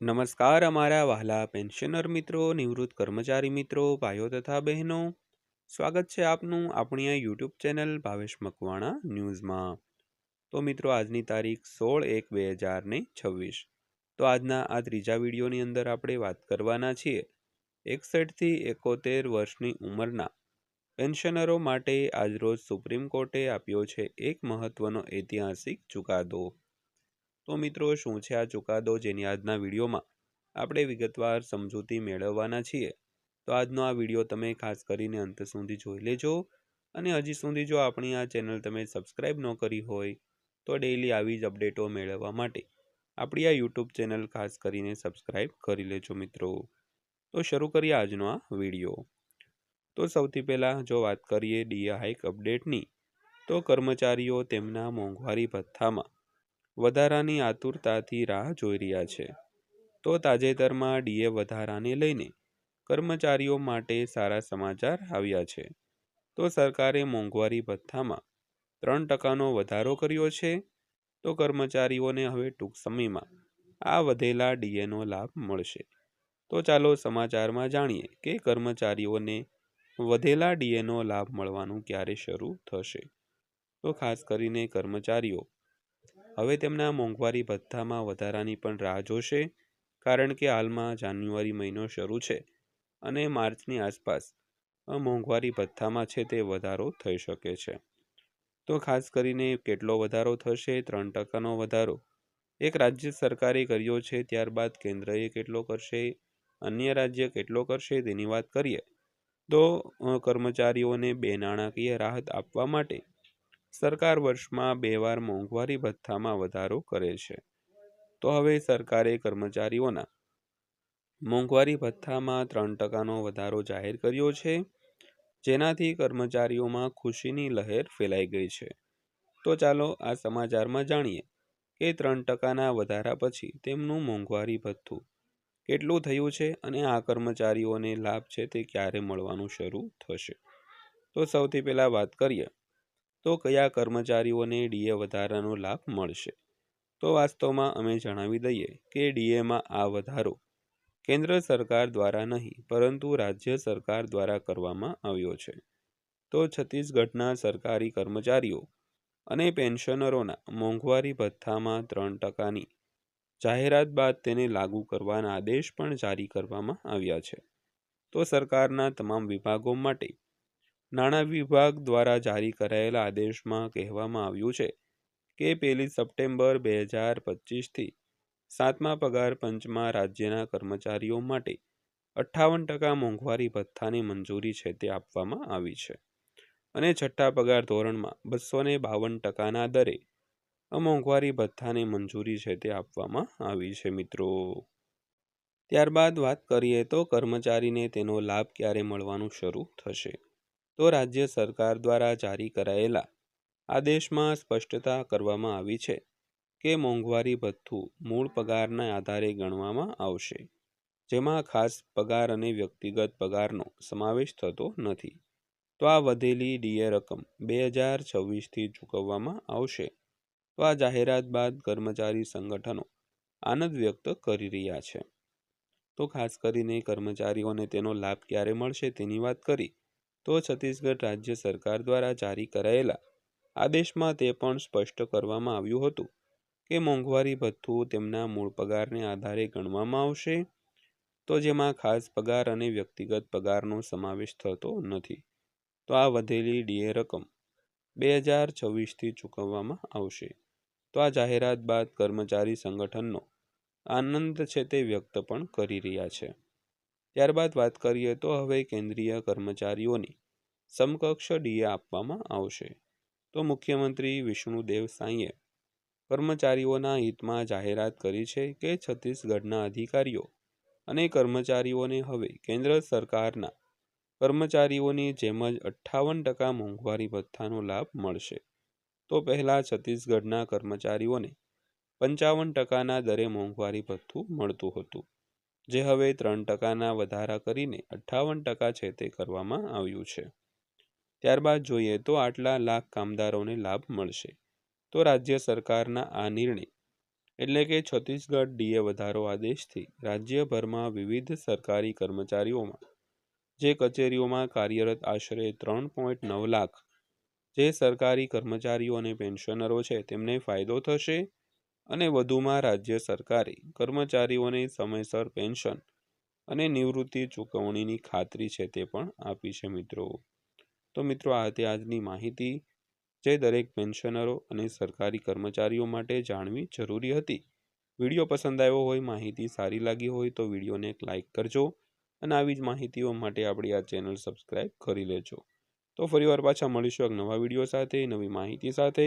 નમસ્કાર અમારા વહાલા પેન્શનર મિત્રો, નિવૃત્ત કર્મચારી મિત્રો, ભાઈઓ તથા બહેનો. સ્વાગત છે આપનું આપણી આ યુટ્યુબ ચેનલ ભાવેશ મકવાણા ન્યૂઝમાં. તો મિત્રો, આજની તારીખ સોળ એક બે હજાર ને છવ્વીસ. તો આજના આ ત્રીજા વિડીયોની અંદર આપણે વાત કરવાના છીએ એકસઠથી એકોતેર વર્ષની ઉંમરના પેન્શનરો માટે આજરોજ સુપ્રીમ કોર્ટે આપ્યો છે એક મહત્વનો ઐતિહાસિક ચુકાદો. તો મિત્રો, શું છે આ ચુકાદો જેની આજના વિડીયોમાં આપણે વિગતવાર સમજૂતી મેળવવાના છીએ? તો આજનો આ વીડિયો તમે ખાસ કરીને અંત સુધી જોઈ લેજો અને હજી સુધી જો આપણી આ ચેનલ તમે સબસ્ક્રાઈબ ન કરી હોય તો ડેઈલી આવી જ અપડેટો મેળવવા માટે આપણી આ યુટ્યુબ ચેનલ ખાસ કરીને સબસ્ક્રાઈબ કરી લેજો મિત્રો. તો શરૂ કરીએ આજનો આ વીડિયો. તો સૌથી પહેલાં જો વાત કરીએ ડીએ હાઇક અપડેટની, તો કર્મચારીઓ તેમના મોંઘવારી ભથ્થામાં વધારાની આતુરતાથી રાહ જોઈ રહ્યા છે. તો તાજેતરમાં ડીએ વધારાને લઈને કર્મચારીઓ માટે સારા સમાચાર આવ્યા છે. તો સરકારે મોંઘવારી ભથ્થામાં ત્રણ ટકાનો વધારો કર્યો છે. તો કર્મચારીઓને હવે ટૂંક સમયમાં આ વધેલા ડીએનો લાભ મળશે. તો ચાલો સમાચારમાં જાણીએ કે કર્મચારીઓને વધેલા ડીએનો લાભ મળવાનું ક્યારે શરૂ થશે? તો ખાસ કરીને કર્મચારીઓ હવે તેમના મોંઘવારી ભથ્થામાં વધારાની પણ રાહ જોશે, કારણ કે હાલમાં જાન્યુઆરી મહિનો શરૂ છે અને માર્ચની આસપાસ મોંઘવારી ભથ્થામાં છે તે વધારો થઈ શકે છે. તો ખાસ કરીને કેટલો વધારો થશે? ત્રણ ટકાનો વધારો. એક રાજ્ય સરકારે કર્યો છે, ત્યારબાદ કેન્દ્રએ કેટલો કરશે? અન્ય રાજ્ય કેટલો કરશે? તેની વાત કરીએ. તો કર્મચારીઓને બે નાણાકીય રાહત આપવા માટે સરકાર વર્ષમાં બે વાર મોંઘવારી ભથ્થામાં વધારો કરે છે. તો હવે સરકારે કર્મચારીઓના મોંઘવારી ભથ્થામાં ત્રણ ટકાનો વધારો જાહેર કર્યો છે, જેનાથી કર્મચારીઓમાં ખુશીની લહેર ફેલાઈ ગઈ છે. તો ચાલો આ સમાચારમાં જાણીએ કે ત્રણ ટકાના વધારા પછી તેમનું મોંઘવારી ભથ્થું કેટલું થયું છે અને આ કર્મચારીઓને લાભ છે તે ક્યારે મળવાનું શરૂ થશે? તો સૌથી પહેલાં વાત કરીએ તો કયા કર્મચારીઓને ડીએ વધારાનો લાભ મળશે? તો વાસ્તવમાં અમે જણાવી દઈએ કે ડીએમાં આ વધારો કેન્દ્ર સરકાર દ્વારા નહીં, પરંતુ રાજ્ય સરકાર દ્વારા કરવામાં આવ્યો છે. તો છત્તીસગઢના સરકારી કર્મચારીઓ અને પેન્શનરોના મોંઘવારી ભથ્થામાં ત્રણ ટકાની જાહેરાત બાદ તેને લાગુ કરવાના આદેશ પણ જારી કરવામાં આવ્યા છે. તો સરકારના તમામ વિભાગો માટે નાણાં વિભાગ દ્વારા જારી કરાયેલા આદેશમાં કહેવામાં આવ્યું છે કે પહેલી સપ્ટેમ્બર બે હજાર પચીસથી સાતમા પગાર પંચમાં રાજ્યના કર્મચારીઓ માટે અઠ્ઠાવન ટકા મોંઘવારી ભથ્થાની મંજૂરી છે તે આપવામાં આવી છે. અને છઠ્ઠા પગાર ધોરણમાં બસો ને બાવન ટકાના દરે મોંઘવારી ભથ્થાને મંજૂરી છે તે આપવામાં આવી છે મિત્રો. ત્યારબાદ વાત કરીએ તો કર્મચારીને તેનો લાભ ક્યારે મળવાનું શરૂ થશે? તો રાજ્ય સરકાર દ્વારા જારી કરાયેલા આદેશમાં સ્પષ્ટતા કરવામાં આવી છે કે મોંઘવારી ભથ્થું મૂળ પગારના આધારે ગણવામાં આવશે, જેમાં ખાસ પગાર અને વ્યક્તિગત પગારનો સમાવેશ થતો નથી. તો આ વધેલી ડીએ રકમ બે હજાર છવ્વીસથી ચૂકવવામાં આવશે. તો આ જાહેરાત બાદ કર્મચારી સંગઠનો આનંદ વ્યક્ત કરી રહ્યા છે. તો ખાસ કરીને કર્મચારીઓને તેનો લાભ ક્યારે મળશે તેની વાત કરી? તો છત્તીસગઢ રાજ્ય સરકાર દ્વારા જારી કરાયેલા આદેશમાં તે પણ સ્પષ્ટ કરવામાં આવ્યું હતું કે મોંઘવારી ભથ્થું તેમના મૂળ પગારને આધારે ગણવામાં આવશે. તો જેમાં ખાસ પગાર અને વ્યક્તિગત પગારનો સમાવેશ થતો નથી. તો આ વધેલી ડીએ રકમ બે હજાર છવ્વીસથી ચૂકવવામાં આવશે. તો આ જાહેરાત બાદ કર્મચારી સંગઠનનો આનંદ છે તે વ્યક્ત પણ કરી રહ્યા છે. ત્યારબાદ વાત કરીએ તો હવે કેન્દ્રીય કર્મચારીઓની સમકક્ષ ડીએ આપવામાં આવશે. તો મુખ્યમંત્રી વિષ્ણુદેવ સાંઈએ કર્મચારીઓના હિતમાં જાહેરાત કરી છે કે છત્તીસગઢના અધિકારીઓ અને કર્મચારીઓને હવે કેન્દ્ર સરકારના કર્મચારીઓની જેમ જ અઠ્ઠાવન ટકા મોંઘવારી ભથ્થાનો લાભ મળશે. તો પહેલાં છત્તીસગઢના કર્મચારીઓને પંચાવન ટકાના દરે મોંઘવારી ભથ્થું મળતું હતું. જે હવે ત્રણ ટકાના વધારા કરીને અઠ્ઠાવન ટકા છે તે કરવામાં આવ્યું છે. ત્યારબાદ જોઈએ તો આટલા લાખ કામદારોને લાભ મળશે. તો રાજ્ય સરકારના આ નિર્ણય, એટલે કે છત્તીસગઢ ડીએ વધારો આદેશથી રાજ્યભરમાં વિવિધ સરકારી કર્મચારીઓમાં, જે કચેરીઓમાં કાર્યરત આશરે ત્રણ પોઈન્ટ નવ લાખ, જે સરકારી કર્મચારીઓ અને પેન્શનરો છે, તેમને ફાયદો થશે? અને વધુમાં રાજ્ય સરકારે કર્મચારીઓને સમયસર પેન્શન અને નિવૃત્તિ ચૂકવણીની ખાતરી છે તે પણ આપી છે મિત્રો. તો મિત્રો, આ હતી આજની માહિતી. જે દરેક પેન્શનરો અને સરકારી કર્મચારીઓ માટે જાણવી જરૂરી હતી. વીડિયો પસંદ આવ્યો હોય, માહિતી સારી લાગી હોય તો વિડીયોને એક લાઇક કરજો અને આવી જ માહિતીઓ માટે આપણી આ ચેનલ સબસ્ક્રાઈબ કરી લેજો. તો ફરીવાર પાછા મળીશું એક નવા વીડિયો સાથે, નવી માહિતી સાથે.